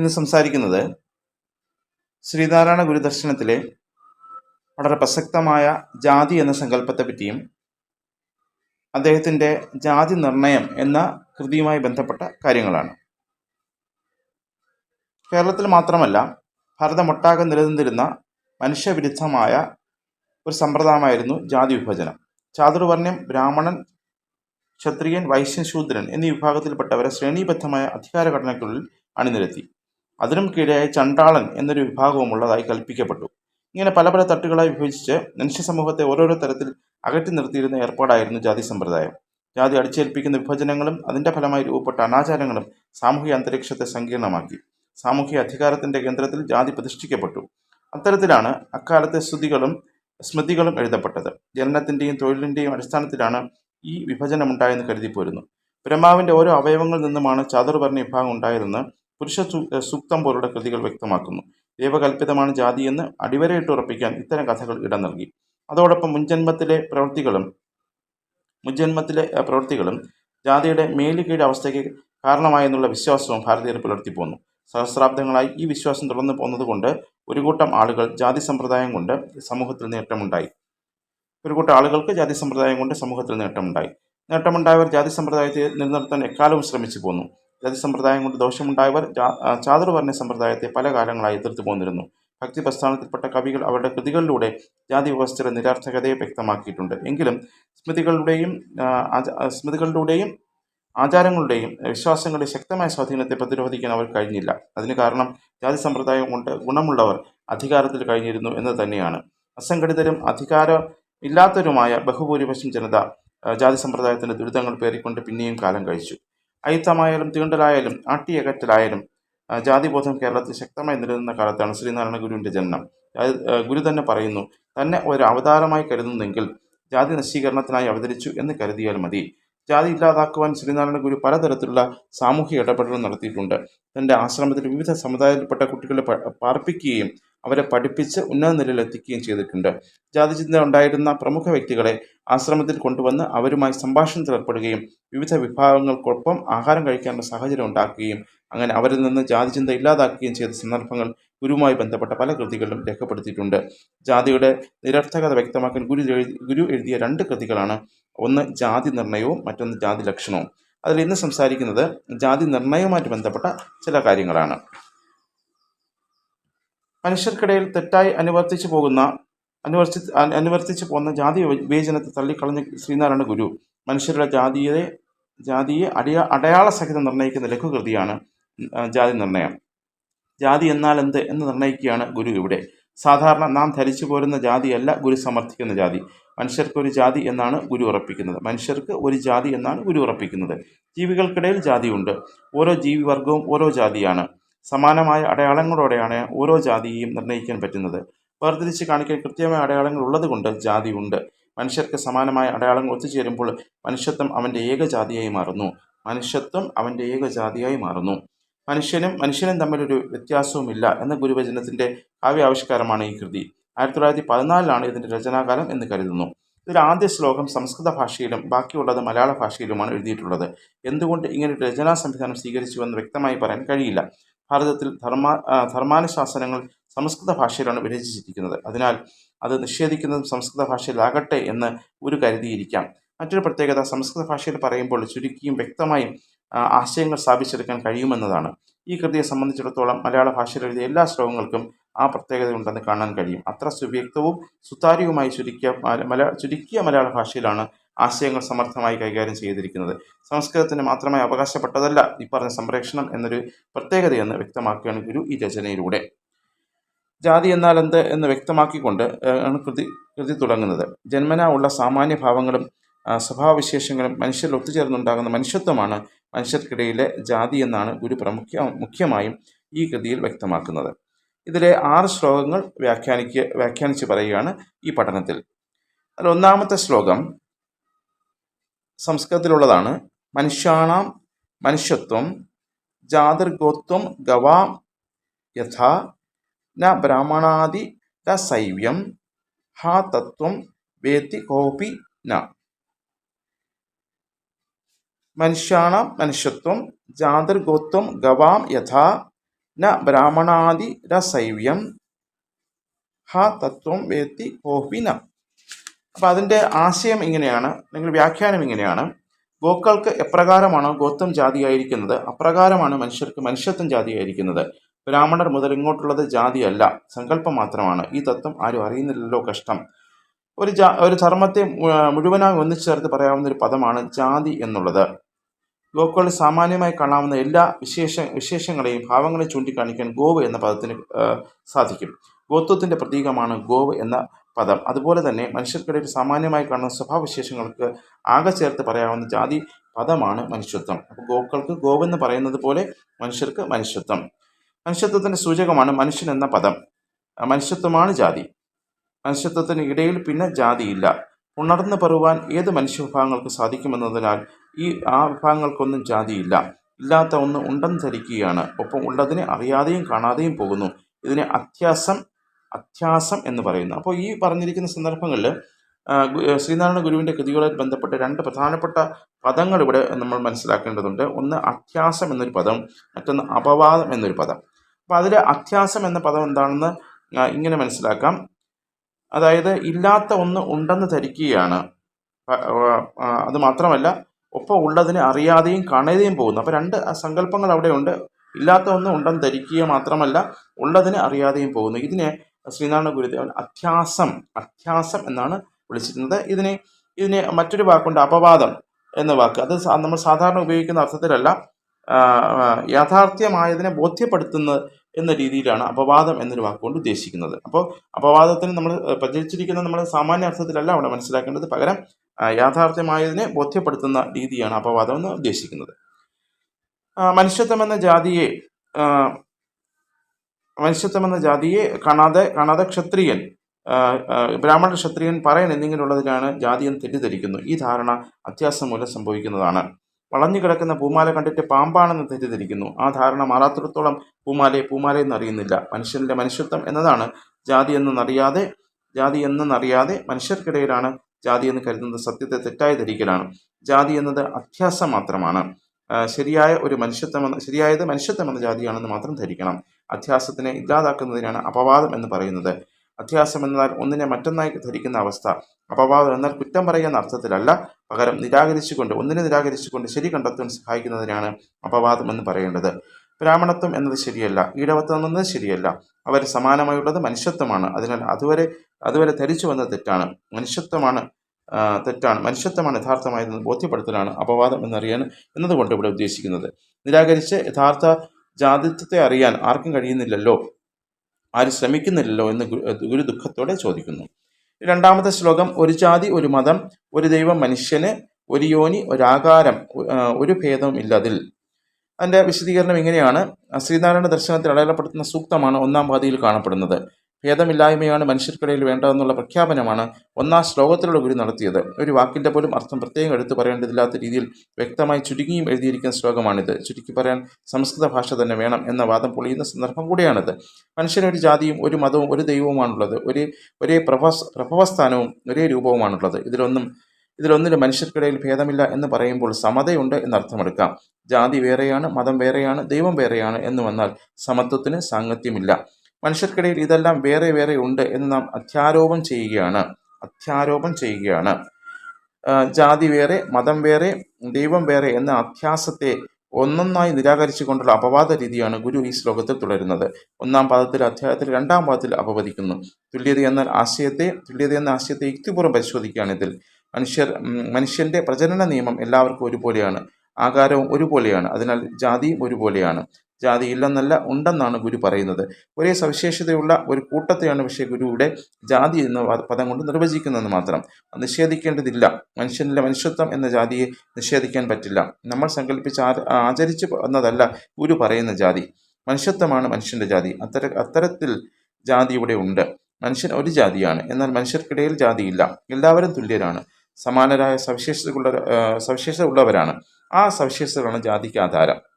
ഇന്ന് സംസാരിക്കുന്നത് ശ്രീനാരായണ ഗുരുദർശനത്തിലെ വളരെ പ്രസക്തമായ ജാതി എന്ന സങ്കല്പത്തെ പറ്റിയും അദ്ദേഹത്തിന്റെ ജാതി നിർണയം എന്ന കൃതിയുമായി ബന്ധപ്പെട്ട കാര്യങ്ങളാണ്. കേരളത്തിൽ മാത്രമല്ല ഭാരതമൊട്ടാകെ നിലനിന്നിരുന്ന മനുഷ്യവിരുദ്ധമായ ഒരു സമ്പ്രദായമായിരുന്നു ജാതി വിഭജനം. ചാതുർവർണ്യം ബ്രാഹ്മണൻ ക്ഷത്രിയൻ വൈശ്യൻ ശൂദ്രൻ എന്നീ വിഭാഗത്തിൽപ്പെട്ടവരെ ശ്രേണീബദ്ധമായ അധികാരഘടനയ്ക്കുള്ളിൽ അണിനിരത്തി. അതിനും കീഴായ ചണ്ടാളൻ എന്നൊരു വിഭാഗവും ഉള്ളതായി കൽപ്പിക്കപ്പെട്ടു. ഇങ്ങനെ പല പല തട്ടുകളായി വിഭജിച്ച് മനുഷ്യ സമൂഹത്തെ ഓരോരോ തരത്തിൽ അകറ്റി നിർത്തിയിരുന്ന ഏർപ്പാടായിരുന്നു ജാതി സമ്പ്രദായം. ജാതി അടിച്ചേൽപ്പിക്കുന്ന വിഭജനങ്ങളും അതിന്റെ ഫലമായി രൂപപ്പെട്ട അനാചാരങ്ങളും സാമൂഹിക അന്തരീക്ഷത്തെ സങ്കീർണമാക്കി. സാമൂഹിക അധികാരത്തിന്റെ കേന്ദ്രത്തിൽ ജാതി പ്രതിഷ്ഠിക്കപ്പെട്ടു. അത്തരത്തിലാണ് അക്കാലത്തെ സ്തുതികളും സ്മൃതികളും എഴുതപ്പെട്ടത്. ജനനത്തിന്റെയും തൊഴിലിന്റെയും അടിസ്ഥാനത്തിലാണ് ഈ വിഭജനമുണ്ടായെന്ന് കരുതിപ്പോരുന്നു. ബ്രഹ്മാവിന്റെ ഓരോ അവയവങ്ങളിൽ നിന്നുമാണ് ചാതുർവർണ വിഭാഗം ഉണ്ടായതെന്ന് പുരുഷ സൂക്തം പോലുള്ള കൃതികൾ വ്യക്തമാക്കുന്നു. ദൈവകൽപിതമാണ് എന്ന് അടിവരയിട്ട് ഉറപ്പിക്കാൻ ഇത്തരം കഥകൾ ഇടം നൽകി. അതോടൊപ്പം മുൻജന്മത്തിലെ പ്രവൃത്തികളും മുൻജന്മത്തിലെ പ്രവൃത്തികളും ജാതിയുടെ മേലുകീഴ് അവസ്ഥയ്ക്ക് കാരണമായെന്നുള്ള വിശ്വാസവും ഭാരതീയർ പുലർത്തി പോന്നു. സഹസ്രാബ്ദങ്ങളായി ഈ വിശ്വാസം തുടർന്നു പോകുന്നതുകൊണ്ട് ഒരു കൂട്ടം ആളുകൾ ജാതി സമ്പ്രദായം കൊണ്ട് സമൂഹത്തിൽ നേട്ടമുണ്ടായി. ഒരു കൂട്ടം ആളുകൾക്ക് ജാതി സമ്പ്രദായം കൊണ്ട് സമൂഹത്തിൽ നേട്ടമുണ്ടായി. നേട്ടമുണ്ടായവർ ജാതി സമ്പ്രദായത്തെ നിലനിർത്താൻ എക്കാലവും ശ്രമിച്ചു പോന്നു. ജാതി സമ്പ്രദായം കൊണ്ട് ദോഷമുണ്ടായവർ ചാതുർവർണ സമ്പ്രദായത്തെ പല കാലങ്ങളായി എതിർത്തു പോന്നിരുന്നു. ഭക്തി പ്രസ്ഥാനത്തിൽപ്പെട്ട കവികൾ അവരുടെ കൃതികളിലൂടെ ജാതി വ്യവസ്ഥയുടെ നിരാർത്ഥകതയെ വ്യക്തമാക്കിയിട്ടുണ്ട്. എങ്കിലും സ്മൃതികളുടെയും സ്മൃതികളുടെയും ആചാരങ്ങളുടെയും വിശ്വാസങ്ങളുടെ ശക്തമായ സ്വാധീനത്തെ പ്രതിരോധിക്കാൻ അവർ കഴിഞ്ഞില്ല. അതിന് കാരണം ജാതി സമ്പ്രദായം കൊണ്ട് ഗുണമുള്ളവർ അധികാരത്തിൽ കഴിഞ്ഞിരുന്നു എന്ന് തന്നെയാണ്. അസംഘടിതരും അധികാരം ഇല്ലാത്തവരുമായ ബഹുഭൂരിപക്ഷം ജനത ജാതി സമ്പ്രദായത്തിന്റെ ദുരിതങ്ങൾ പേറിക്കൊണ്ട് പിന്നെയും കാലം കഴിച്ചു. അയിത്തമായാലും തീണ്ടലായാലും ആട്ടിയകറ്റലായാലും ആ, ജാതിബോധം കേരളത്തിൽ ശക്തമായി നിലനിന്ന കാലത്താണ് ശ്രീനാരായണ ഗുരുവിന്റെ ജനനം ഗുരു തന്നെ പറയുന്നു തന്നെ ഒരു അവതാരമായി കരുതുന്നെങ്കിൽ ജാതി നശീകരണത്തിനായി അവതരിച്ചു എന്ന് കരുതിയാൽ മതി. ജാതി ഇല്ലാതാക്കുവാൻ ശ്രീനാരായണ ഗുരു പലതരത്തിലുള്ള സാമൂഹിക ഇടപെടലുകൾ നടത്തിയിട്ടുണ്ട്. തന്റെ ആശ്രമത്തിൽ വിവിധ സമുദായത്തിൽപ്പെട്ട കുട്ടികളെ പാർപ്പിക്കുകയും അവരെ പഠിപ്പിച്ച് ഉന്നത നിലയിൽ എത്തിക്കുകയും ചെയ്തിട്ടുണ്ട്. ജാതിചിന്ത ഉണ്ടായിരുന്ന പ്രമുഖ വ്യക്തികളെ ആശ്രമത്തിൽ കൊണ്ടുവന്ന് അവരുമായി സംഭാഷണത്തിൽ ഏർപ്പെടുകയും വിവിധ വിഭാഗങ്ങൾക്കൊപ്പം ആഹാരം കഴിക്കാനുള്ള സാഹചര്യം ഉണ്ടാക്കുകയും അങ്ങനെ അവരിൽ നിന്ന് ജാതിചിന്ത ഇല്ലാതാക്കുകയും ചെയ്ത സന്ദർഭങ്ങൾ ഗുരുവുമായി ബന്ധപ്പെട്ട പല കൃതികളിലും രേഖപ്പെടുത്തിയിട്ടുണ്ട്. ജാതിയുടെ നിരർത്ഥകത വ്യക്തമാക്കാൻ ഗുരു ഗുരു എഴുതിയ രണ്ട് കൃതികളാണ്. ഒന്ന് ജാതി നിർണയവും മറ്റൊന്ന് ജാതി ലക്ഷണവും. അതിൽ ഇന്ന് സംസാരിക്കുന്നത് ജാതി നിർണയവുമായിട്ട് ബന്ധപ്പെട്ട ചില കാര്യങ്ങളാണ്. മനുഷ്യർക്കിടയിൽ തെറ്റായി അനുവർത്തിച്ചു പോകുന്ന അനുവർത്തി അനുവർത്തിച്ചു പോകുന്ന ജാതി വിവേചനത്തെ തള്ളിക്കളഞ്ഞ ശ്രീനാരായണ ഗുരു മനുഷ്യരുടെ ജാതിയെ ജാതിയെ അടയാ അടയാള സഹിതം നിർണയിക്കുന്ന ലഘുകൃതിയാണ് ജാതി നിർണയം ജാതി എന്നാൽ എന്ത് എന്ന് നിർണയിക്കുകയാണ് ഗുരു ഇവിടെ. സാധാരണ നാം ധരിച്ചു പോരുന്ന ജാതിയല്ല ഗുരു സമർത്ഥിക്കുന്ന ജാതി. മനുഷ്യർക്ക് ഒരു ജാതി എന്നാണ് ഗുരു ഉറപ്പിക്കുന്നത്. മനുഷ്യർക്ക് ഒരു ജാതി എന്നാണ് ഗുരു ഉറപ്പിക്കുന്നത്. ജീവികൾക്കിടയിൽ ജാതിയുണ്ട്. ഓരോ ജീവിവർഗവും ഓരോ ജാതിയാണ്. സമാനമായ അടയാളങ്ങളോടെയാണ് ഓരോ ജാതിയെയും നിർണയിക്കാൻ പറ്റുന്നത്. വേർതിരിച്ച് കാണിക്കാൻ കൃത്യമായ അടയാളങ്ങൾ ഉള്ളതുകൊണ്ട് ജാതി ഉണ്ട്. മനുഷ്യർക്ക് സമാനമായ അടയാളങ്ങൾ ഒത്തുചേരുമ്പോൾ മനുഷ്യത്വം അവന്റെ ഏകജാതിയായി മാറുന്നു. മനുഷ്യത്വം അവന്റെ ഏകജാതിയായി മാറുന്നു. മനുഷ്യനും മനുഷ്യനും തമ്മിലൊരു വ്യത്യാസവുമില്ല എന്ന ഗുരുവചനത്തിന്റെ കാവ്യാവിഷ്കാരമാണ് ഈ കൃതി. ആയിരത്തി തൊള്ളായിരത്തി പതിനാലിലാണ് ഇതിന്റെ രചനാകാലം എന്ന് കരുതുന്നു. ഇതിൽ ആദ്യ ശ്ലോകം സംസ്കൃത ഭാഷയിലും ബാക്കിയുള്ളത് മലയാള ഭാഷയിലുമാണ് എഴുതിയിട്ടുള്ളത്. എന്തുകൊണ്ട് ഇങ്ങനെ രചനാ സംവിധാനം സ്വീകരിച്ചുവെന്ന് വ്യക്തമായി പറയാൻ കഴിയില്ല. ഭാരതത്തിൽ ധർമ്മ ധർമാനുശാസനങ്ങൾ സംസ്കൃത ഭാഷയിലാണ് വിരചിച്ചിരിക്കുന്നത്. അതിനാൽ അത് നിഷേധിക്കുന്നതും സംസ്കൃത ഭാഷയിലാകട്ടെ എന്ന് ഒരു കരുതിയിരിക്കാം. മറ്റൊരു പ്രത്യേകത സംസ്കൃത ഭാഷയിൽ പറയുമ്പോൾ ചുരുക്കിയും വ്യക്തമായും ആശയങ്ങൾ സ്ഥാപിച്ചെടുക്കാൻ കഴിയുമെന്നതാണ്. ഈ കൃതിയെ സംബന്ധിച്ചിടത്തോളം മലയാള ഭാഷയിൽ എഴുതിയ എല്ലാ ശ്ലോകങ്ങൾക്കും ആ പ്രത്യേകതയുണ്ടെന്ന് കാണാൻ കഴിയും. അത്ര സുവ്യക്തവും സുതാര്യവുമായി ചുരുക്കിയ മല ചുരുക്കിയ മലയാള ഭാഷയിലാണ് ആശയങ്ങൾ സമർത്ഥമായി കൈകാര്യം ചെയ്തിരിക്കുന്നത്. സംസ്കൃതത്തിന് മാത്രമായി അവകാശപ്പെട്ടതല്ല ഈ പറഞ്ഞ സംപ്രേഷണം എന്നൊരു പ്രത്യേകതയെന്ന് വ്യക്തമാക്കുകയാണ് ഗുരു ഈ രചനയിലൂടെ. ജാതി എന്നാൽ എന്ത് എന്ന് വ്യക്തമാക്കിക്കൊണ്ട് ആണ് കൃതി കൃതി തുടങ്ങുന്നത്. ജന്മനാ ഉള്ള സാമാന്യ ഭാവങ്ങളും സ്വഭാവവിശേഷങ്ങളും മനുഷ്യരിൽ ഒത്തുചേർന്നുണ്ടാകുന്ന മനുഷ്യത്വമാണ് മനുഷ്യർക്കിടയിലെ ജാതി എന്നാണ് ഗുരു പ്രമുഖ മുഖ്യമായും ഈ കൃതിയിൽ വ്യക്തമാക്കുന്നത്. ഇതിലെ ആറ് ശ്ലോകങ്ങൾ വ്യാഖ്യാനിക്ക് വ്യാഖ്യാനിച്ച് പറയുകയാണ് ഈ പഠനത്തിൽ. അതിൽ ഒന്നാമത്തെ ശ്ലോകം സംസ്കൃതത്തിലുള്ളതാണ്. മനുഷ്യാണാം മനുഷ്യത്വം ജാതിർഗോത്വം ഗവാം യഥാ ന ബ്രാഹ്മണാദി ന സൈവ്യം ഹാ തത്വം വേത്തി കോപി ന. മനുഷ്യാണാം മനുഷ്യത്വം ജാതിർഗോത്വം ഗവാം യഥാ ന ബ്രാഹ്മണാദി ന സൈവ്യം ഹാ തത്വം വേത്തി കോഹ്വിന അപ്പം അതിന്റെ ആശയം ഇങ്ങനെയാണ് അല്ലെങ്കിൽ വ്യാഖ്യാനം ഇങ്ങനെയാണ്. ഗോക്കൾക്ക് എപ്രകാരമാണോ ഗോത്രം ജാതിയായിരിക്കുന്നത്? അപ്രകാരമാണ് മനുഷ്യർക്ക് മനുഷ്യത്വം ജാതിയായിരിക്കുന്നത്. ബ്രാഹ്മണർ മുതൽ ഇങ്ങോട്ടുള്ളത് ജാതിയല്ല സങ്കല്പം മാത്രമാണ്. ഈ തത്വം ആരും അറിയുന്നില്ലല്ലോ കഷ്ടം. ഒരു ജാ ഒരു ധർമ്മത്തെ മുഴുവനായി ഒന്നിച്ചു ചേർത്ത് പറയാവുന്ന ഒരു പദമാണ് ജാതി എന്നുള്ളത്. ഗോക്കൾ സാമാന്യമായി കാണാവുന്ന എല്ലാ വിശേഷ വിശേഷങ്ങളെയും ഭാവങ്ങളെയും ചൂണ്ടിക്കാണിക്കാൻ ഗോവ് എന്ന പദത്തിന് സാധിക്കും. ഗോത്വത്തിന്റെ പ്രതീകമാണ് ഗോവ് എന്ന പദം. അതുപോലെ തന്നെ മനുഷ്യർക്കിടയിൽ സാമാന്യമായി കാണുന്ന സ്വഭാവവിശേഷങ്ങൾക്ക് ആകെ ചേർത്ത് പറയാവുന്ന ജാതി പദമാണ് മനുഷ്യത്വം. അപ്പോൾ ഗോക്കൾക്ക് ഗോവെന്ന് പറയുന്നത് പോലെ മനുഷ്യർക്ക് മനുഷ്യത്വം. മനുഷ്യത്വത്തിന്റെ സൂചകമാണ് മനുഷ്യൻ എന്ന പദം. മനുഷ്യത്വമാണ് ജാതി. മനുഷ്യത്വത്തിന് ഇടയിൽ പിന്നെ ജാതിയില്ല. ഉണർന്നു പെറുവാൻ ഏത് മനുഷ്യവിഭാഗങ്ങൾക്ക് സാധിക്കുമെന്നതിനാൽ ഈ ആ വിഭാഗങ്ങൾക്കൊന്നും ജാതിയില്ല. ഇല്ലാത്ത ഒന്ന് ഉണ്ടെന്ന് ധരിക്കുകയാണ്. ഒപ്പം ഉള്ളതിനെ അറിയാതെയും കാണാതെയും പോകുന്നു. ഇതിനെ അത്യാസം അത്യാസം എന്ന് പറയുന്നു. അപ്പോൾ ഈ പറഞ്ഞിരിക്കുന്ന സന്ദർഭങ്ങളിൽ ശ്രീനാരായണ ഗുരുവിന്റെ കൃതികളുമായി ബന്ധപ്പെട്ട് രണ്ട് പ്രധാനപ്പെട്ട പദങ്ങൾ ഇവിടെ നമ്മൾ മനസ്സിലാക്കേണ്ടതുണ്ട്. ഒന്ന് അത്യാസം എന്നൊരു പദം മറ്റൊന്ന് അപവാദം എന്നൊരു പദം. അപ്പോൾ അതിൽ അത്യാസം എന്ന പദം എന്താണെന്ന് ഇങ്ങനെ മനസ്സിലാക്കാം. അതായത് ഇല്ലാത്ത ഒന്ന് ഉണ്ടെന്ന് ധരിക്കുകയാണ്. അത് മാത്രമല്ല ഒപ്പം ഉള്ളതിനെ അറിയാതെയും കാണാതെയും പോകുന്നു. അപ്പോൾ രണ്ട് സങ്കല്പങ്ങൾ അവിടെയുണ്ട്. ഇല്ലാത്ത ഒന്ന് ഉണ്ടെന്ന് ധരിക്കുക മാത്രമല്ല ഉള്ളതിനെ അറിയാതെയും പോകുന്നു. ഇതിനെ ശ്രീനാരായണ ഗുരുദേവൻ. അത്യാസം അത്യാസം എന്നാണ് വിളിച്ചിരുന്നത്. ഇതിനെ ഇതിനെ മറ്റൊരു വാക്കുണ്ട് അപവാദം എന്ന വാക്ക്. അത് നമ്മൾ സാധാരണ ഉപയോഗിക്കുന്ന അർത്ഥത്തിലല്ല യാഥാർത്ഥ്യമായതിനെ ബോധ്യപ്പെടുത്തുന്നത് എന്ന രീതിയിലാണ് അപവാദം എന്നൊരു വാക്കുകൊണ്ട് ഉദ്ദേശിക്കുന്നത്. അപ്പോൾ അപവാദത്തിന് നമ്മൾ പ്രചരിച്ചിരിക്കുന്ന നമ്മൾ സാമാന്യ അർത്ഥത്തിലല്ല അവിടെ മനസ്സിലാക്കേണ്ടത്. പകരം യാഥാർത്ഥ്യമായതിനെ ബോധ്യപ്പെടുത്തുന്ന രീതിയാണ് അപവാദം എന്ന് ഉദ്ദേശിക്കുന്നത്. മനുഷ്യത്വം എന്ന ജാതിയെ മനുഷ്യത്വം എന്ന ജാതിയെ കാണാതെ കാണാതെ ക്ഷത്രിയൻ ബ്രാഹ്മണ ക്ഷത്രിയൻ പറയൻ എന്നിങ്ങനെയുള്ളതിനാണ് ജാതി എന്ന് തെറ്റിദ്ധരിക്കുന്നു. ഈ ധാരണ അത്യാസം മൂലം സംഭവിക്കുന്നതാണ്. വളഞ്ഞു കിടക്കുന്ന പൂമാല കണ്ടിട്ട് പാമ്പാണെന്ന് തെറ്റിദ്ധരിക്കുന്നു. ആ ധാരണ മാറാത്തിടത്തോളം പൂമാലയെ പൂമാല എന്നറിയുന്നില്ല. മനുഷ്യന്റെ മനുഷ്യത്വം എന്നതാണ് ജാതി എന്നറിയാതെ ജാതി എന്നറിയാതെ മനുഷ്യർക്കിടയിലാണ് ജാതി എന്ന് കരുതുന്നത് സത്യത്തെ തെറ്റായി ധരിക്കലാണ്. ജാതി എന്നത് അത്യാസം മാത്രമാണ്. ശരിയായ ഒരു മനുഷ്യത്വം ശരിയായത് മനുഷ്യത്വം എന്ന ജാതിയാണെന്ന് മാത്രം ധരിക്കണം. അധ്യാസത്തിനെ ഇല്ലാതാക്കുന്നതിനാണ് അപവാദം എന്ന് പറയുന്നത്. അധ്യാസം എന്നാൽ ഒന്നിനെ മറ്റൊന്നായി ധരിക്കുന്ന അവസ്ഥ. അപവാദം എന്നാൽ കുറ്റം പറയുന്ന അർത്ഥത്തിലല്ല. പകരം നിരാകരിച്ചുകൊണ്ട് ഒന്നിനെ നിരാകരിച്ചുകൊണ്ട് ശരി കണ്ടെത്താൻ സഹായിക്കുന്നതിനാണ് അപവാദം എന്ന് പറയേണ്ടത്. ബ്രാഹ്മണത്വം എന്നത് ശരിയല്ല. ഈഴവത്വം എന്നത് ശരിയല്ല. അവർ സമാനമായുള്ളത് മനുഷ്യത്വമാണ്. അതിനാൽ അതുവരെ അതുവരെ ധരിച്ചു വന്നത് തെറ്റാണ്. മനുഷ്യത്വമാണ് തെറ്റാണ്. മനുഷ്യത്വമാണ് യഥാർത്ഥമായതെന്ന് ബോധ്യപ്പെടുത്തലാണ് അപവാദം എന്നറിയാൻ എന്നതുകൊണ്ട് ഇവിടെ ഉദ്ദേശിക്കുന്നത്. നിരാകരിച്ച് യഥാർത്ഥ ജാതിത്വത്തെ അറിയാൻ ആർക്കും കഴിയുന്നില്ലല്ലോ. ആരും ശ്രമിക്കുന്നില്ലല്ലോ എന്ന് ഗുരു ദുഃഖത്തോടെ ചോദിക്കുന്നു. രണ്ടാമത്തെ ശ്ലോകം ഒരു ജാതി ഒരു മതം ഒരു ദൈവം മനുഷ്യന് ഒരു യോനി ഒരാകാരം ഒരു ഭേദവും ഇല്ലതിൽ. അതിന്റെ വിശദീകരണം ഇങ്ങനെയാണ്. ശ്രീനാരായണ ദർശനത്തിൽ അടയാളപ്പെടുത്തുന്ന സൂക്തമാണ് ഒന്നാം പാതിയിൽ കാണപ്പെടുന്നത്. ഭേദമില്ലായ്മയാണ് മനുഷ്യർക്കിടയിൽ വേണ്ടതെന്നുള്ള പ്രഖ്യാപനമാണ് ഒന്നാം ശ്ലോകത്തിലൂടെ ഗുരു നടത്തിയത്. ഒരു വാക്കിന്റെ പോലും അർത്ഥം പ്രത്യേകം എടുത്തു പറയേണ്ടതില്ലാത്ത രീതിയിൽ വ്യക്തമായി ചുരുങ്ങിയും എഴുതിയിരിക്കുന്ന ശ്ലോകമാണിത്. ചുരുക്കി പറയാൻ സംസ്കൃത ഭാഷ തന്നെ വേണം എന്ന വാദം പൊളിയുന്ന സന്ദർഭം കൂടിയാണിത്. മനുഷ്യനൊരു ജാതിയും ഒരു മതവും ഒരു ദൈവവുമാണുള്ളത്. ഒരേ ഒരേ പ്രഭ പ്രഭവസ്ഥാനവും ഒരേ രൂപവുമാണുള്ളത്. ഇതിലൊന്നും ഇതിലൊന്നിലും മനുഷ്യർക്കിടയിൽ ഭേദമില്ല എന്ന് പറയുമ്പോൾ സമതയുണ്ട് എന്നർത്ഥമെടുക്കാം. ജാതി വേറെയാണ് മതം വേറെയാണ് ദൈവം വേറെയാണ് എന്ന് വന്നാൽ സമത്വത്തിന് സാങ്കത്യമില്ല. മനുഷ്യർക്കിടയിൽ ഇതെല്ലാം വേറെ വേറെ ഉണ്ട് എന്ന് നാം അധ്യാരോപം ചെയ്യുകയാണ്. അധ്യാരോപം ചെയ്യുകയാണ്. ജാതി വേറെ മതം വേറെ ദൈവം വേറെ എന്ന അധ്യാസത്തെ ഒന്നൊന്നായി നിരാകരിച്ചുകൊണ്ടുള്ള അപവാദ രീതിയാണ് ഗുരു ഈ ശ്ലോകത്തിൽ തുടരുന്നത്. ഒന്നാം പാദത്തിൽ അധ്യായത്തിൽ രണ്ടാം പാദത്തിൽ അപവദിക്കുന്നു. തുല്യത എന്നാൽ ആശയത്തെ തുല്യത എന്ന ആശയത്തെ യുക്തിപൂർവം പരിശോധിക്കുകയാണ് ഇതിൽ. മനുഷ്യർ മനുഷ്യന്റെ പ്രജനന നിയമം എല്ലാവർക്കും ഒരുപോലെയാണ്. ആകാരവും ഒരുപോലെയാണ്. അതിനാൽ ജാതിയും ഒരുപോലെയാണ്. ജാതി ഇല്ലെന്നല്ല ഉണ്ടെന്നാണ് ഗുരു പറയുന്നത്. ഒരേ സവിശേഷതയുള്ള ഒരു കൂട്ടത്തെയാണ് പക്ഷേ ഗുരുവിടെ ജാതി എന്ന പദം കൊണ്ട് നിർവചിക്കുന്നതെന്ന് മാത്രം. നിഷേധിക്കേണ്ടതില്ല. മനുഷ്യനിലെ മനുഷ്യത്വം എന്ന ജാതിയെ നിഷേധിക്കാൻ പറ്റില്ല. നമ്മൾ സങ്കല്പിച്ച് ആചരിച്ചു എന്നതല്ല ഗുരു പറയുന്ന ജാതി. മനുഷ്യത്വമാണ് മനുഷ്യന്റെ ജാതി. അത്തര അത്തരത്തിൽ ജാതി ഇവിടെ ഉണ്ട്. മനുഷ്യൻ ഒരു ജാതിയാണ്. എന്നാൽ മനുഷ്യർക്കിടയിൽ ജാതിയില്ല. എല്ലാവരും തുല്യരാണ്. സമാനരായ സവിശേഷതകളുള്ള സവിശേഷത ഉള്ളവരാണ് ആ സവിശേഷതകളാണ് ജാതിക്ക് ആധാരം.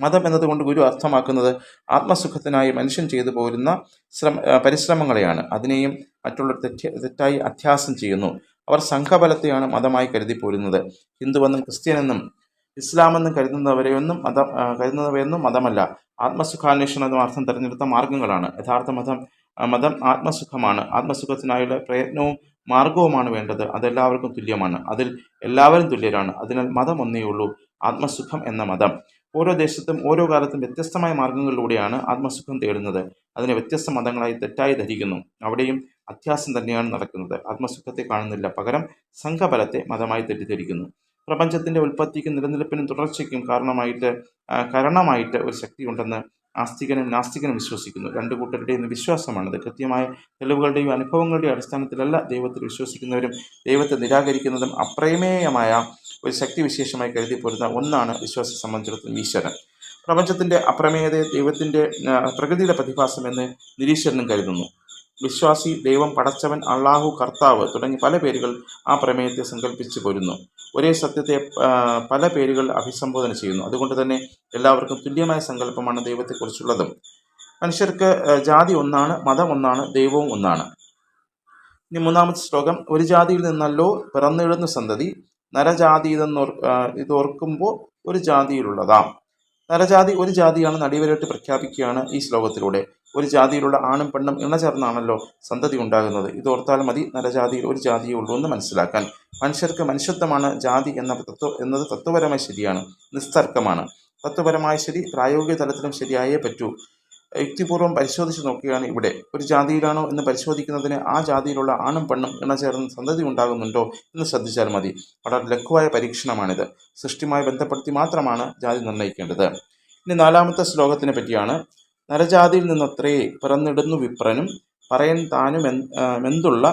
മതം എന്നതുകൊണ്ട് ഗുരു അർത്ഥമാക്കുന്നത് ആത്മസുഖത്തിനായി മനുഷ്യൻ ചെയ്തു പോരുന്ന ശ്രമ പരിശ്രമങ്ങളെയാണ്. അതിനെയും മറ്റുള്ളവർ തെറ്റ് തെറ്റായി അധ്യാസം ചെയ്യുന്നു. അവർ സംഘബലത്തെയാണ് മതമായി കരുതി പോരുന്നത്. ഹിന്ദുവെന്നും ക്രിസ്ത്യനെന്നും ഇസ്ലാമെന്നും കരുതുന്നവരെയൊന്നും മത കരുതുന്നവയൊന്നും മതമല്ല. ആത്മസുഖാന്വേഷണം എന്ന അർത്ഥം തിരഞ്ഞെടുത്ത മാർഗങ്ങളാണ്. യഥാർത്ഥ മതം മതം ആത്മസുഖമാണ്. ആത്മസുഖത്തിനായുള്ള പ്രയത്നവും മാർഗവുമാണ് വേണ്ടത്. അതെല്ലാവർക്കും തുല്യമാണ്. അതിൽ എല്ലാവരും തുല്യരാണ്. അതിനാൽ മതം ഒന്നേയുള്ളൂ. ആത്മസുഖം എന്ന മതം. ഓരോ ദേശത്തും ഓരോ കാലത്തും വ്യത്യസ്തമായ മാർഗങ്ങളിലൂടെയാണ് ആത്മസുഖം തേടുന്നത്. അതിനെ വ്യത്യസ്ത മതങ്ങളായി തെറ്റായി ധരിക്കുന്നു. അവിടെയും അത്യാസം തന്നെയാണ് നടക്കുന്നത്. ആത്മസുഖത്തെ കാണുന്നില്ല. പകരം സംഘബലത്തെ മതമായി തെറ്റിദ്ധരിക്കുന്നു. പ്രപഞ്ചത്തിന്റെ ഉൽപ്പത്തിക്കും നിലനിൽപ്പിനും തുടർച്ചയ്ക്കും കാരണമായിട്ട് കരണമായിട്ട് ഒരു ശക്തിയുണ്ടെന്ന് ആസ്തികനും നാസ്തികനും വിശ്വസിക്കുന്നു. രണ്ടു കൂട്ടരുടെയും വിശ്വാസമാണത് കൃത്യമായ തെളിവുകളുടെയും അനുഭവങ്ങളുടെയും അടിസ്ഥാനത്തിലല്ല ദൈവത്തിൽ വിശ്വസിക്കുന്നവരും ദൈവത്തെ നിരാകരിക്കുന്നതും അപ്രമേയമായ ഒരു ശക്തിവിശേഷമായി കരുതി പോരുന്ന ഒന്നാണ് വിശ്വാസത്തെ സംബന്ധിച്ചിടത്തോളം ഈശ്വരൻ. പ്രപഞ്ചത്തിന്റെ അപ്രമേയതയെ ദൈവത്തിന്റെ പ്രകൃതിയുടെ പ്രതിഭാസമെന്ന് നിരീശ്വരനും കരുതുന്നു. വിശ്വാസി ദൈവം പടച്ചവൻ അള്ളാഹു കർത്താവ് തുടങ്ങി പല പേരുകൾ ആ പ്രമേയത്തെ സങ്കല്പിച്ചു പോരുന്നു. ഒരേ സത്യത്തെ പല പേരുകൾ അഭിസംബോധന ചെയ്യുന്നു. അതുകൊണ്ട് തന്നെ എല്ലാവർക്കും തുല്യമായ സങ്കല്പമാണ് ദൈവത്തെക്കുറിച്ചുള്ളതും. മനുഷ്യർക്ക് ജാതി ഒന്നാണ് മതം ഒന്നാണ് ദൈവവും ഒന്നാണ്. ഇനി മൂന്നാമത്തെ ശ്ലോകം ഒരു ജാതിയിൽ നിന്നല്ലോ പിറന്നിടുന്ന സന്തതി നരജാതി ഇതെന്നോർ ഇതോർക്കുമ്പോൾ ഒരു ജാതിയിലുള്ളതാം. നരജാതി ഒരു ജാതിയാണ് നടിവരട്ട് പ്രഖ്യാപിക്കുകയാണ് ഈ ശ്ലോകത്തിലൂടെ. ഒരു ജാതിയിലുള്ള ആണും പെണ്ണും ഇണചേർന്നാണല്ലോ സന്തതി ഉണ്ടാകുന്നത്. ഇതോർത്താൽ മതി നരജാതിയിൽ ഒരു ജാതിയേ ഉള്ളൂ എന്ന് മനസ്സിലാക്കാൻ. മനുഷ്യർക്ക് മനുഷ്യത്വമാണ് ജാതി എന്ന തത്വ എന്നത് തത്വപരമായി ശരിയാണ് നിസ്തർക്കമാണ്. തത്വപരമായ ശരി പ്രായോഗിക തലത്തിലും ശരിയായേ പറ്റൂ. യുക്തിപൂർവം പരിശോധിച്ച് നോക്കുകയാണ് ഇവിടെ. ഒരു ജാതിയിലാണോ എന്ന് പരിശോധിക്കുന്നതിന് ആ ജാതിയിലുള്ള ആണും പെണ്ണും ഇണചേർന്ന് സന്തതി ഉണ്ടാകുന്നുണ്ടോ എന്ന് ശ്രദ്ധിച്ചാൽ മതി. വളരെ ലഘുവായ പരീക്ഷണമാണിത്. സൃഷ്ടിയുമായി ബന്ധപ്പെടുത്തി മാത്രമാണ് ജാതി നിർണയിക്കേണ്ടത്. ഇനി നാലാമത്തെ ശ്ലോകത്തിനെ പറ്റിയാണ്. നരജാതിയിൽ നിന്നത്രേ പിറന്നിടുന്നു വിപ്രനും പറയൻ താനും എന്തുള്ള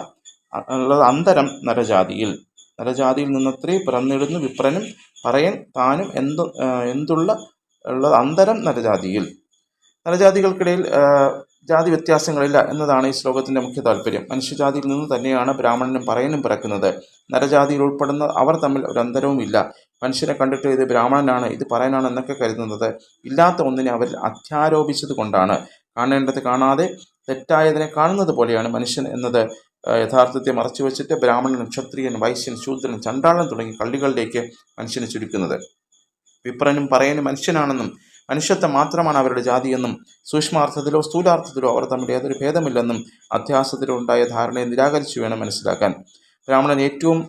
അന്തരം നരജാതിയിൽ. നരജാതിയിൽ നിന്നത്രേ പിറന്നിടുന്നു വിപ്രനും പറയൻ താനും എന്തു എന്തുള്ള ഉള്ളത് അന്തരം നരജാതിയിൽ. നരജാതികൾക്കിടയിൽ ജാതി വ്യത്യാസങ്ങളില്ല എന്നതാണ് ഈ ശ്ലോകത്തിന്റെ മുഖ്യ താല്പര്യം. മനുഷ്യജാതിയിൽ നിന്ന് തന്നെയാണ് ബ്രാഹ്മണനും പറയനും പിറക്കുന്നത്. നരജാതിയിൽ ഉൾപ്പെടുന്ന അവർ തമ്മിൽ ഒരു അന്തരവും ഇല്ല. മനുഷ്യനെ കണ്ടിട്ട് ഇത് ബ്രാഹ്മണനാണ് ഇത് പറയാനാണ് എന്നൊക്കെ കരുതുന്നത്. ഇല്ലാത്ത ഒന്നിനെ അവർ അധ്യാരോപിച്ചത് കൊണ്ടാണ്. കാണേണ്ടത് കാണാതെ തെറ്റായതിനെ കാണുന്നത് പോലെയാണ് മനുഷ്യൻ എന്നത്. യഥാർത്ഥത്തെ മറച്ചു വെച്ചിട്ട് ബ്രാഹ്മണൻ ക്ഷത്രിയൻ വൈശ്യൻ ശൂദ്രൻ ചണ്ടാളൻ തുടങ്ങി കള്ളികളിലേക്ക് മനുഷ്യനെ ചുരുക്കുന്നത്. വിപ്രനും പറയനും മനുഷ്യനാണെന്നും മനുഷ്യത്വം മാത്രമാണ് അവരുടെ ജാതിയെന്നും സൂക്ഷ്മാർത്ഥത്തിലോ സ്ഥൂലാർത്ഥത്തിലോ അവർ തമ്മിൽ യാതൊരു ഭേദമില്ലെന്നും അധ്യാസത്തിലോ ഉണ്ടായ ധാരണയെ നിരാകരിച്ചു വേണം മനസ്സിലാക്കാൻ. ബ്രാഹ്മണൻ ഏറ്റവും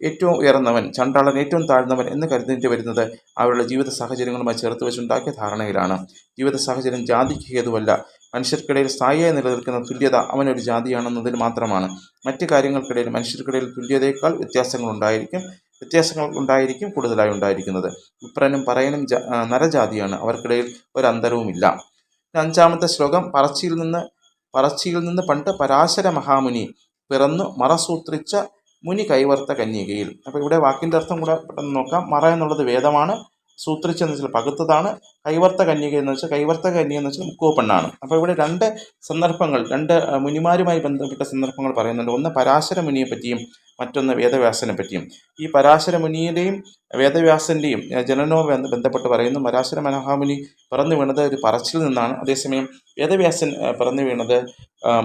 ഏറ്റവും ഉയർന്നവൻ ചണ്ടാളൻ ഏറ്റവും താഴ്ന്നവൻ എന്ന് കരുതേണ്ടി വരുന്നത് അവരുടെ ജീവിത സാഹചര്യങ്ങളുമായി ചേർത്ത് വെച്ചുണ്ടാക്കിയ ധാരണയിലാണ്. ജീവിത സാഹചര്യം ജാതിക്ക് ഹേതുവല്ല. മനുഷ്യർക്കിടയിൽ സ്ഥായിയായി നിലനിൽക്കുന്ന തുല്യത അവനൊരു ജാതിയാണെന്നതിൽ മാത്രമാണ്. മറ്റു കാര്യങ്ങൾക്കിടയിൽ മനുഷ്യർക്കിടയിൽ തുല്യതയേക്കാൾ വ്യത്യാസങ്ങൾ ഉണ്ടായിരിക്കും വ്യത്യാസങ്ങൾ ഉണ്ടായിരിക്കും കൂടുതലായി ഉണ്ടായിരിക്കുന്നത്. വിപ്രനും പറയനും നരജാതിയാണ്. അവർക്കിടയിൽ ഒരു അന്തരവുമില്ല അഞ്ചാമത്തെ ശ്ലോകം പറച്ചിയിൽ നിന്ന് പറച്ചിയിൽ നിന്ന് പണ്ട് പരാശര മഹാമുനി പിറന്നു മറസൂത്രിച്ച മുനി കൈവർത്ത കന്യകയിൽ. അപ്പോൾ ഇവിടെ വാക്കിന്റെ അർത്ഥം കൂടെ പെട്ടെന്ന് നോക്കാം. മറ എന്നുള്ളത് വേദമാണ് സൂത്രിച്ച എന്ന് വെച്ചാൽ പകുത്തതാണ്. കൈവർത്ത കന്യക എന്ന് വെച്ചാൽ കൈവർത്ത കന്യക എന്ന് വെച്ചാൽ മുക്കോ പെണ്ണാണ്. അപ്പോൾ ഇവിടെ രണ്ട് സന്ദർഭങ്ങൾ രണ്ട് മുനിമാരുമായി ബന്ധപ്പെട്ട സന്ദർഭങ്ങൾ പറയുന്നുണ്ട്. ഒന്ന് പരാശര മുനിയെ പറ്റിയും മറ്റൊന്ന് വേദവ്യാസനെ പറ്റിയും. ഈ പരാശര മുനിയുടെയും വേദവ്യാസന്റെയും ആ, ജനനവുമായി ബന്ധപ്പെട്ട് പറയുന്നു പരാശര മനോഹാമുനി പിറന്നു വീണത് ഒരു പറച്ചിൽ നിന്നാണ്. അതേസമയം വേദവ്യാസൻ പിറന്നു വീണത്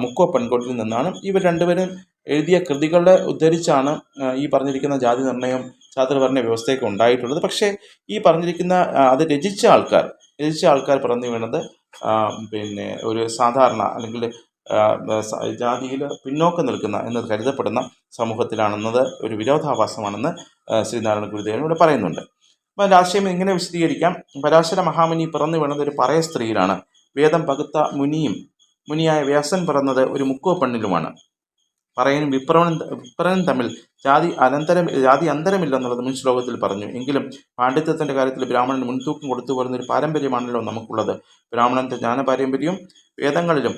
മുക്കോ പെൺകൊട്ടിൽ നിന്നാണ്. ഇവർ രണ്ടുപേരും എഴുതിയ കൃതികളെ ഉദ്ധരിച്ചാണ് ഈ പറഞ്ഞിരിക്കുന്ന ജാതി നിർണയം ചാതുർവർണ വ്യവസ്ഥയൊക്കെ ഉണ്ടായിട്ടുള്ളത്. പക്ഷേ ഈ പറഞ്ഞിരിക്കുന്ന അത് രചിച്ച ആൾക്കാർ രചിച്ച ആൾക്കാർ പറഞ്ഞു വീണത് പിന്നെ ഒരു സാധാരണ അല്ലെങ്കിൽ ജാതിയിൽ പിന്നോക്കം നിൽക്കുന്ന എന്ന് കരുതപ്പെടുന്ന സമൂഹത്തിലാണെന്നത് ഒരു വിരോധാഭാസമാണെന്ന് ശ്രീനാരായണ ഗുരുദേവൻ ഇവിടെ പറയുന്നുണ്ട്. അപ്പം രാഷ്ട്രീയം എങ്ങനെ വിശദീകരിക്കാം. പരാശര മഹാമുനി പിറന്നു വീണത് ഒരു പറയ സ്ത്രീയിലാണ്. വേദം പകുത്ത മുനിയും മുനിയായ വ്യാസൻ പിറന്നത് ഒരു മുക്കോ പെണ്ണിലുമാണ്. പറയനും വിപ്രവനും വിപ്രവനും തമ്മിൽ ജാതി അനന്തരം ജാതി അന്തരമില്ലെന്നുള്ളത് മുൻ ശ്ലോകത്തിൽ പറഞ്ഞു. എങ്കിലും പാണ്ഡിത്യത്തിന്റെ കാര്യത്തിൽ ബ്രാഹ്മണന് മുൻതൂക്കം കൊടുത്തു വരുന്ന ഒരു പാരമ്പര്യമാണല്ലോ നമുക്കുള്ളത്. ബ്രാഹ്മണന്റെ ജ്ഞാന പാരമ്പര്യം വേദങ്ങളിലും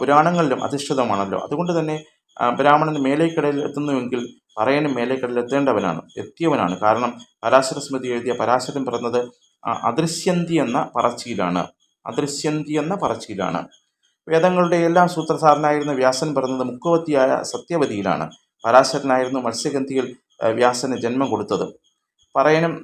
പുരാണങ്ങളിലും അധിഷ്ഠിതമാണല്ലോ. അതുകൊണ്ട് തന്നെ ബ്രാഹ്മണൻ മേലേക്കടയിൽ എത്തുന്നുവെങ്കിൽ പറയനും മേലേക്കടയിൽ എത്തേണ്ടവനാണ് എത്തിയവനാണ്. കാരണം പരാശര സ്മൃതി എഴുതിയ പരാശരം പിറന്നത് ആ, അദൃശ്യന്തി എന്ന പറച്ചിയിലാണ് അദൃശ്യന്തി എന്ന പറച്ചിയിലാണ് വേദങ്ങളുടെ എല്ലാം സൂത്രധാരനായിരുന്ന വ്യാസൻ പറഞ്ഞത് മുക്കുവത്തിയായ സത്യവതിയിലാണ്. പരാശരനായിരുന്നു മത്സ്യഗന്ധിയിൽ വ്യാസന് ജന്മം കൊടുത്തത്. പറയനും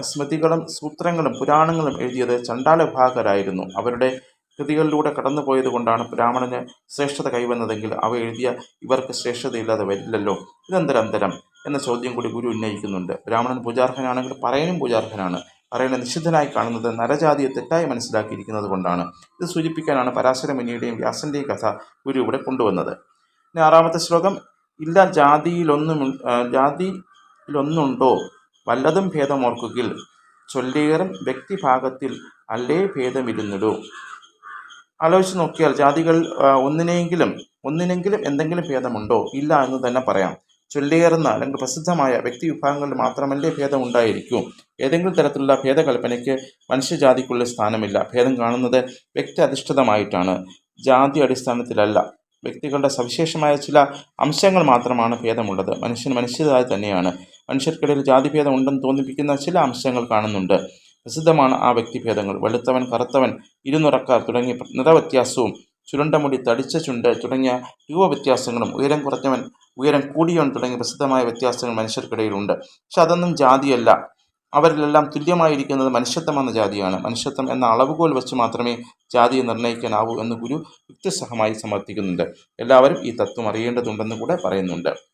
സ്മൃതികളും സൂത്രങ്ങളും പുരാണങ്ങളും എഴുതിയത് ചണ്ടാല വിഭാഗരായിരുന്നു അവരുടെ കൃതികളിലൂടെ കടന്നുപോയത് കൊണ്ടാണ് ബ്രാഹ്മണന് ശ്രേഷ്ഠത കൈവന്നതെങ്കിൽ അവ എഴുതിയ ഇവർക്ക് ശ്രേഷ്ഠതയില്ലാതെ വരില്ലല്ലോ. ഇതെന്തരന്തരം? എന്ന ചോദ്യം കൂടി ഗുരു ഉന്നയിക്കുന്നുണ്ട്. ബ്രാഹ്മണൻ പൂജാർഹനാണെങ്കിൽ പറയനും പൂജാർഹനാണ്. പറയനെ നിഷിദ്ധനായി കാണുന്നത് നരജാതിയെ തെറ്റായി മനസ്സിലാക്കിയിരിക്കുന്നത് കൊണ്ടാണ്. ഇത് സൂചിപ്പിക്കാനാണ് പരാശരമുനിയുടെയും വ്യാസന്റെയും കഥ ഗുരു ഇവിടെ കൊണ്ടുവന്നത്. ഇനി ആറാമത്തെ ശ്ലോകം ഇല്ല ജാതിയിലൊന്നും ജാതിയിലൊന്നുണ്ടോ? വല്ലതും ഭേദമോർക്കുകിൽ ചൊല്ലേറും വ്യക്തിഭാഗത്തിൽ അല്ലേ ഭേദമിരുന്നിടൂ? ആലോചിച്ച് നോക്കിയാൽ ജാതികൾ ഒന്നിനെങ്കിലും ഒന്നിനെങ്കിലും എന്തെങ്കിലും ഭേദമുണ്ടോ? ഇല്ല എന്ന് തന്നെ പറയാം. ചൊല്ലേറുന്ന അല്ലെങ്കിൽ പ്രസിദ്ധമായ വ്യക്തി വിഭാഗങ്ങളിൽ മാത്രമല്ലേ ഭേദം ഉണ്ടായിരിക്കൂ? ഏതെങ്കിലും തരത്തിലുള്ള ഭേദകൽപ്പനയ്ക്ക് മനുഷ്യജാതിക്കുള്ള സ്ഥാനമില്ല. ഭേദം കാണുന്നത് വ്യക്തി അധിഷ്ഠിതമായിട്ടാണ് ജാതി അടിസ്ഥാനത്തിലല്ല വ്യക്തികളുടെ സവിശേഷമായ ചില അംശങ്ങൾ മാത്രമാണ് ഭേദമുള്ളത്. മനുഷ്യൻ മനുഷ്യതായി തന്നെയാണ്. മനുഷ്യർക്കിടയിൽ ജാതിഭേദം ഉണ്ടെന്ന് തോന്നിപ്പിക്കുന്ന ചില അംശങ്ങൾ കാണുന്നുണ്ട്. പ്രസിദ്ധമാണ് ആ വ്യക്തിഭേദങ്ങൾ. വെളുത്തവൻ കറുത്തവൻ ഇരുന്നുറക്കാർ തുടങ്ങിയ നിറവ്യത്യാസവും ചുരുണ്ട മുടി തടിച്ച ചുണ്ട് തുടങ്ങിയ രൂപവ്യത്യാസങ്ങളും ഉയരം കുറഞ്ഞവൻ ഉയരം കൂടിയവൻ തുടങ്ങിയ പ്രസിദ്ധമായ വ്യത്യാസങ്ങൾ മനുഷ്യർക്കിടയിലുണ്ട്. പക്ഷെ അതൊന്നും ജാതിയല്ല. അവരിലെല്ലാം തുല്യമായിരിക്കുന്നത് മനുഷ്യത്വം എന്ന ജാതിയാണ്. മനുഷ്യത്വം എന്ന അളവുകോൽ വെച്ച് മാത്രമേ ജാതിയെ നിർണയിക്കാനാവൂ എന്ന് ഗുരു യുക്തിസഹമായി സമർത്ഥിക്കുന്നുണ്ട്. എല്ലാവരും ഈ തത്വം അറിയേണ്ടതുണ്ടെന്ന് കൂടെ പറയുന്നുണ്ട്.